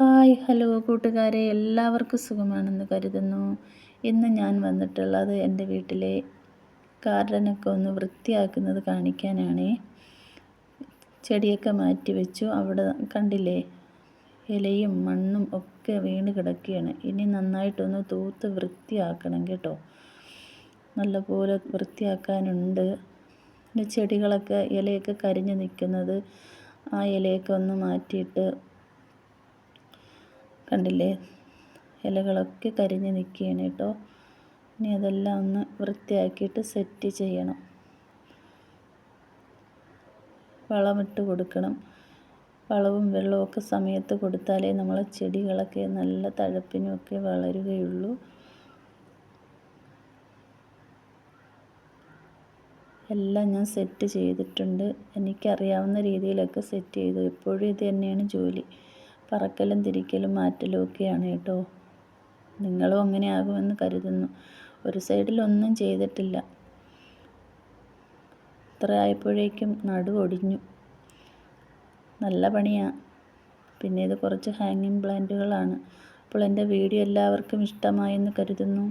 Hi hello കൂട്ടുകാരെ. എല്ലാവർക്കും സുഖമാണെന്ന് കരുതുന്നു. ഇന്ന് ഞാൻ വന്നിട്ടുള്ളത് എന്റെ വീട്ടിലെ ഗാർഡനൊക്കെ ഒന്ന് വൃത്തിയാക്കുന്നത് കാണിക്കാനാണ്. ചെടിയൊക്കെ മാറ്റി വെച്ചു. അവിടെ കണ്ടില്ലേ? ഇലയും മണ്ണും ഒക്കെ വീണ് കിടക്കുകയാണ്. ഇനി നന്നായിട്ടൊന്ന് തൂത്ത് വൃത്തിയാക്കണം കേട്ടോ. നല്ലപോലെ വൃത്തിയാക്കാനുണ്ട്. ചെടികളൊക്കെ ഇലയൊക്കെ കരിഞ്ഞു നിൽക്കുന്നത് ആ ഇലയൊക്കെ ഒന്ന് മാറ്റിയിട്ട് കണ്ടില്ലേ? ഇലകളൊക്കെ കരിഞ്ഞ് നിൽക്കുകയാണ് കേട്ടോ. ഇനി അതെല്ലാം ഒന്ന് വൃത്തിയാക്കിയിട്ട് സെറ്റ് ചെയ്യണം. വളമിട്ട് കൊടുക്കണം. വളവും വെള്ളവും ഒക്കെ സമയത്ത് കൊടുത്താലേ നമ്മളെ ചെടികളൊക്കെ നല്ല തഴപ്പിനുമൊക്കെ വളരുകയുള്ളൂ. എല്ലാം ഞാൻ സെറ്റ് ചെയ്തിട്ടുണ്ട്. എനിക്കറിയാവുന്ന രീതിയിലൊക്കെ സെറ്റ് ചെയ്തു. എപ്പോഴും ഇത് തന്നെയാണ് ജോലി. പറക്കലും തിരിക്കലും മാറ്റലും ഒക്കെയാണ് കേട്ടോ. നിങ്ങളും അങ്ങനെ ആകുമെന്ന് കരുതുന്നു. ഒരു സൈഡിൽ ഒന്നും ചെയ്തിട്ടില്ല. ഇത്ര ആയപ്പോഴേക്കും നടു ഒടിഞ്ഞു. നല്ല പണിയാണ് പിന്നെ ഇത് കുറച്ച് ഹാങ്ങിങ് പ്ലാന്റുകളാണ് അപ്പോൾ എന്റെ വീഡിയോ എല്ലാവർക്കും ഇഷ്ടമായെന്ന് കരുതുന്നു.